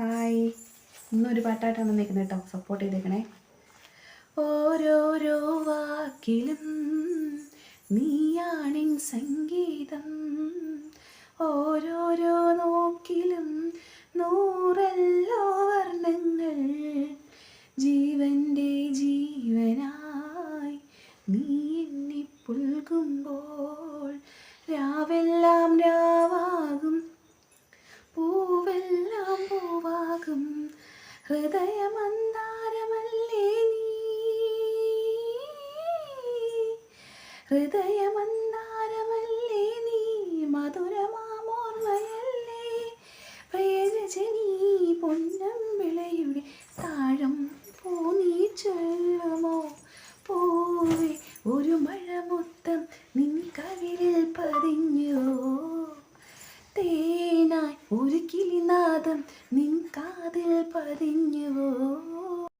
Hi ഇന്നൊരു പാട്ടായിട്ടാണ് നിൽക്കുന്നത് കേട്ടോ. സപ്പോർട്ട് ചെയ്തേക്കണേ. ഓരോരോ വാക്കിലും നീയാണിൻ സംഗീതം. ഓരോരോ നോക്കിലും നൂറല്ലോ വർണങ്ങൾ. ജീവന്റെ ജീവനായി നീ എന്നെ ഹൃദയമന്താരമല്ലേ നീ? ഹൃദയമന്താരമല്ലേ നീ? മധുരമാമോർമ്മയല്ലേ? പ്രിയരജനീ പൊന്നം വിളയുടെ താഴം പോ നീ ചെല്ലുമോ? പോവേ ഒരു മഴ മൊത്തം നിൻ കവിളിൽ പതിഞ്ഞോ? തേനായി ഒരു കിളിനാദം നിൻ കാതിൽ പതിഞ്ഞുവോ?